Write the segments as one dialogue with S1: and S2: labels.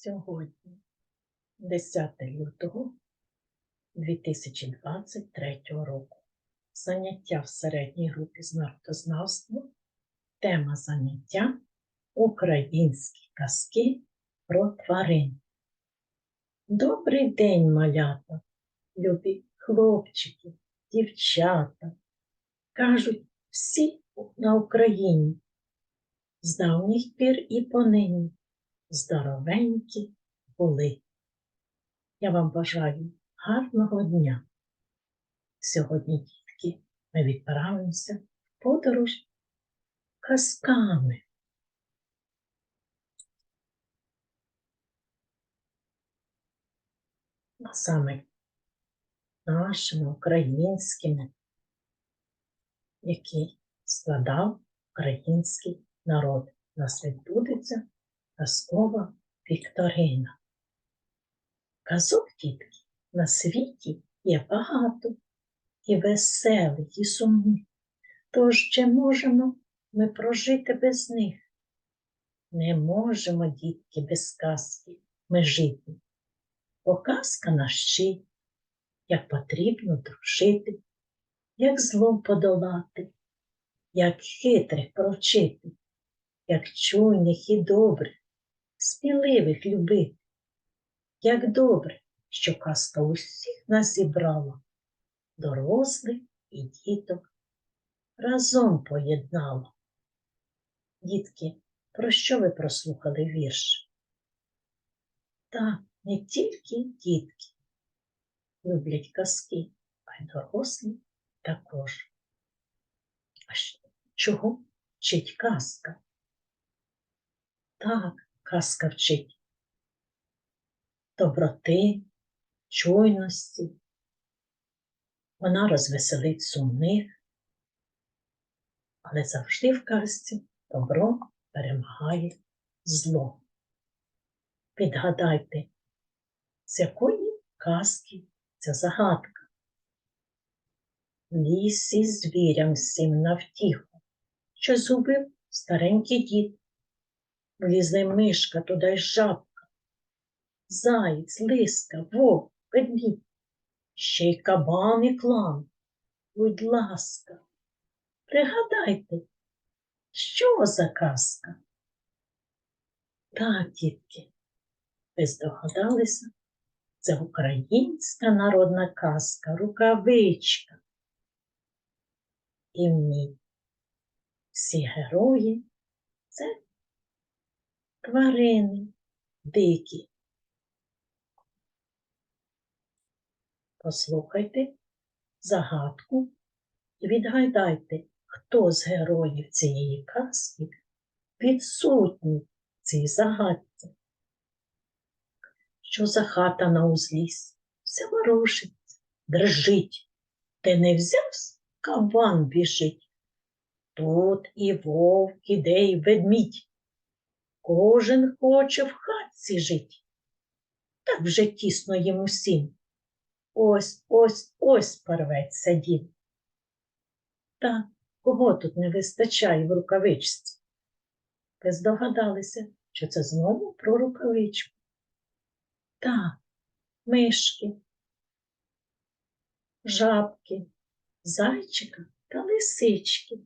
S1: Сьогодні, 10 лютого 2023 року. Заняття в середній групі з народознавства. Тема заняття Українські казки про тварин. Добрий день, малята, любі хлопчики, дівчата. Кажуть всі на Україні. З давніх пір і понині здоровенькі були. Я вам бажаю гарного дня. Сьогодні, дітки, ми відправимося в подорож казками. А саме нашими українськими, які складав український народ. У нас відбудеться казкова Вікторина. Казок, дітки, на світі є багато і веселих, і сумних. Тож чи можемо ми прожити без них? Не можемо, дітки, без казки ми жити. Бо казка нас вчить, як потрібно дружити, як злом подолати, як хитрих провчити, як чуйних і добрих, сміливих любити. Як добре, що казка усіх нас зібрала, дорослих і діток разом поєднала. Дітки, про що ви прослухали вірш? Так, не тільки дітки люблять казки, а й дорослі також. А чого вчить казка? Так, казка вчить доброти, чуйності. Вона розвеселить сумних, але завжди в казці добро перемагає зло. Підгадайте, з якої казки ця загадка? В лісі звірям всім навтіху, що зубив старенький дід. Влізли мишка, туди й жабка, заєць, лиска, вовк, ведмідь, ще й кабан і клан. Будь ласка, пригадайте, що за казка? Так, дітки, ви здогадалися, це українська народна казка, рукавичка. І в ній всі герої це тварини дикі. Послухайте загадку і відгадайте, хто з героїв цієї казки відсутній цій загадці. Що за хата на узліс? Все ворушиться, дрижить. Де не взявсь, кабан біжить. Тут і вовк, іде, і ведмідь. Кожен хоче в хатці жить. Так вже тісно їм усім. Ось, ось, ось порветься дім. Так, кого тут не вистачає в рукавичці? Ви здогадалися, що це знову про рукавичку. Так, мишки, жабки, зайчика та лисички.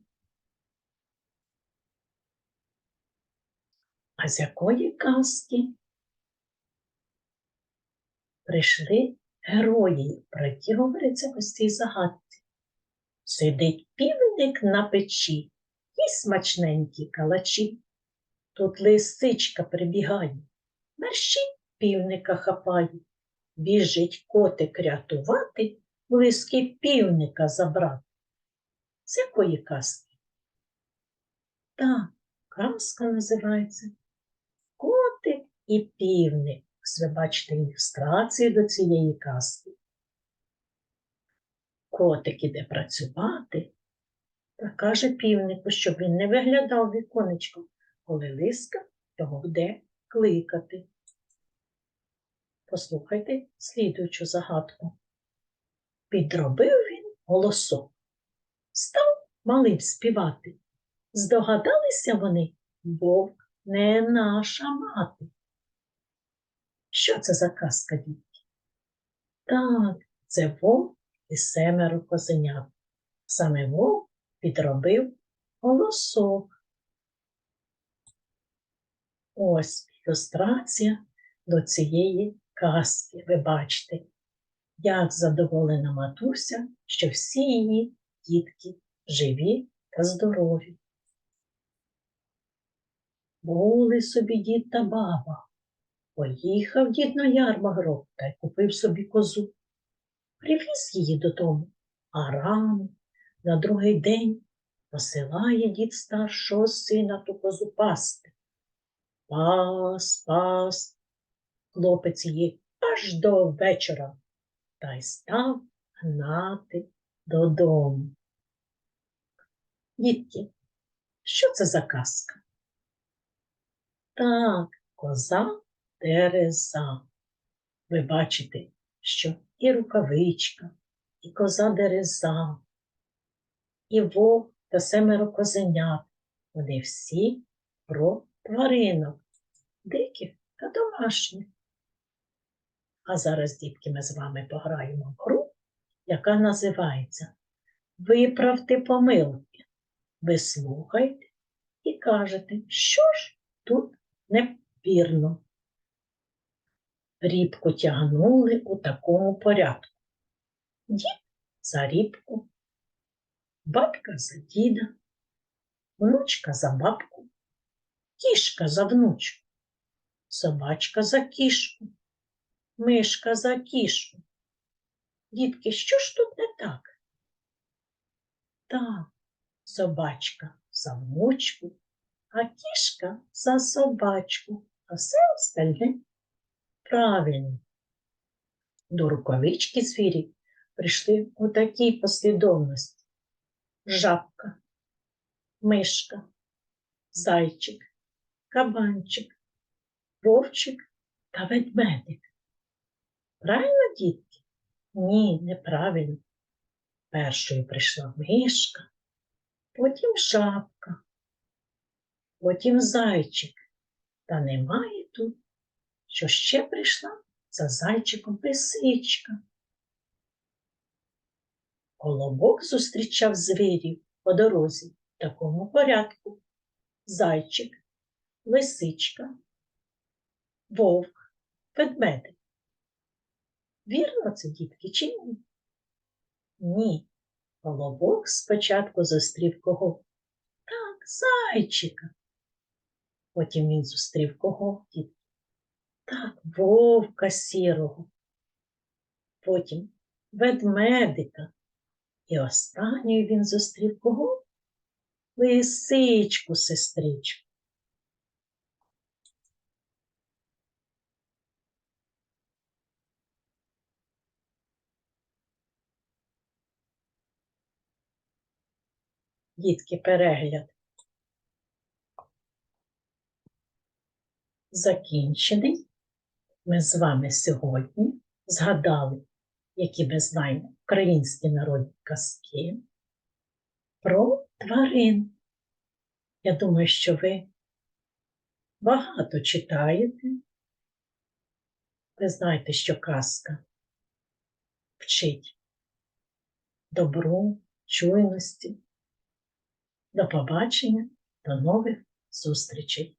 S1: А з якої казки прийшли герої, про які говориться ось цій загадці? Сидить півник на печі і смачненькі калачі. Тут лисичка прибігає, мерщить півника хапає, біжить котик рятувати, близьки півника забрати. З якої казки? Так, казка називається і півник. Ви бачите ілюстрацію до цієї казки. Котик іде працювати та каже півнику, щоб він не виглядав віконечком, коли лиска його буде кликати. Послухайте слідуючу загадку. Підробив він голосок, став малим співати. Здогадалися вони, вовк не наша мати. Що це за казка, дітки? Так, це вовк і семеро козенят. Саме вовк підробив голосок. Ось ілюстрація до цієї казки. Ви бачите, як задоволена матуся, що всі її дітки живі та здорові. Були собі дід та баба. Поїхав дід на ярмарок та й купив собі козу. Привіз її додому, а рано на другий день посилає дід старшого сина ту козу пасти. Пас, пас, хлопець її аж до вечора та й став гнати додому. Дітки, що це за казка? Так, коза дереза. Ви бачите, що і рукавичка, і коза дереза, і вовк та семеро козенят. Вони всі про тваринок, диких та домашніх. А зараз, дітки, ми з вами пограємо в гру, яка називається Виправте помилки. Ви слухайте і кажете, що ж тут невірно. Рібку тягнули у такому порядку. Дід за рібку, батька за діда, внучка за бабку, кішка за внучку, собачка за кішку, мишка за кішку. Дітки, що ж тут не так? Так, собачка за внучку, а кішка за собачку, а все остальне правильно. До рукавички звірі прийшли у такій послідовності. Жабка, мишка, зайчик, кабанчик, вовчик та ведмедик. Правильно, дітки? Ні, неправильно. Першою прийшла мишка, потім жабка, потім зайчик. Та немає тут, що ще прийшла за зайчиком лисичка. Колобок зустрічав звірів по дорозі в такому порядку. Зайчик, лисичка, вовк, ведмедик. Вірно це, дітки, чи ні? Ні. Колобок спочатку зустрів кого? Так, зайчика. Потім він зустрів кого? Дітки? Так, вовка сірого. Потім ведмедика. І останньою він зустрів кого? Лисичку, сестричку. Дітки, перегляд. Закінчений. Ми з вами сьогодні згадали, які ми знаємо українські народні казки про тварин. Я думаю, що ви багато читаєте. Ви знаєте, що казка вчить добру, чуйності. До побачення, до нових зустрічей!